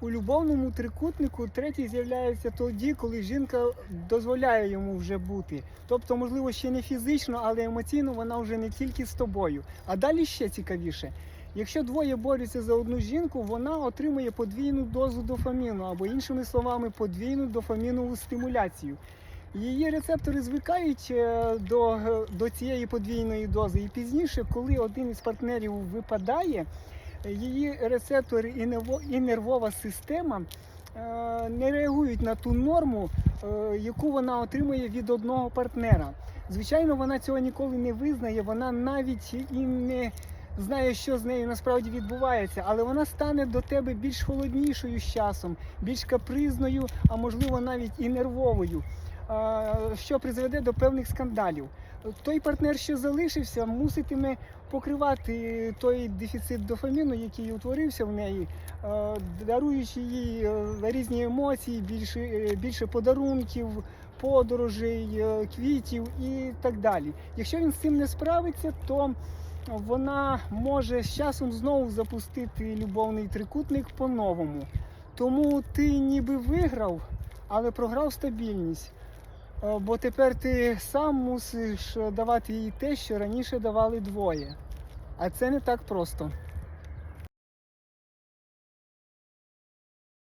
У любовному трикутнику третій з'являється тоді, коли жінка дозволяє йому вже бути. Тобто, можливо, ще не фізично, але емоційно вона вже не тільки з тобою. А далі ще цікавіше. Якщо двоє борються за одну жінку, вона отримує подвійну дозу дофаміну, або іншими словами, подвійну дофамінову стимуляцію. Її рецептори звикають е, до, е, до цієї подвійної дози, і пізніше, коли один із партнерів випадає, її рецептори і нерво- і нервова система е, не реагують на ту норму, е, яку вона отримує від одного партнера. Звичайно, вона цього ніколи не визнає, вона навіть і не знає, що з нею насправді відбувається, але вона стане до тебе більш холоднішою з часом, більш капризною, а можливо навіть і нервовою, що призведе до певних скандалів. Той партнер, що залишився, муситиме покривати той дефіцит дофаміну, який утворився в неї, даруючи їй е, різні емоції, більше, е, більше подарунків, подорожей, е, квітів і так далі. Якщо він з цим не справиться, то вона може з часом знову запустити любовний трикутник по-новому. Тому ти ніби виграв, але програв стабільність. Е, Бо тепер ти сам мусиш давати їй те, що раніше давали двоє. А це не так просто.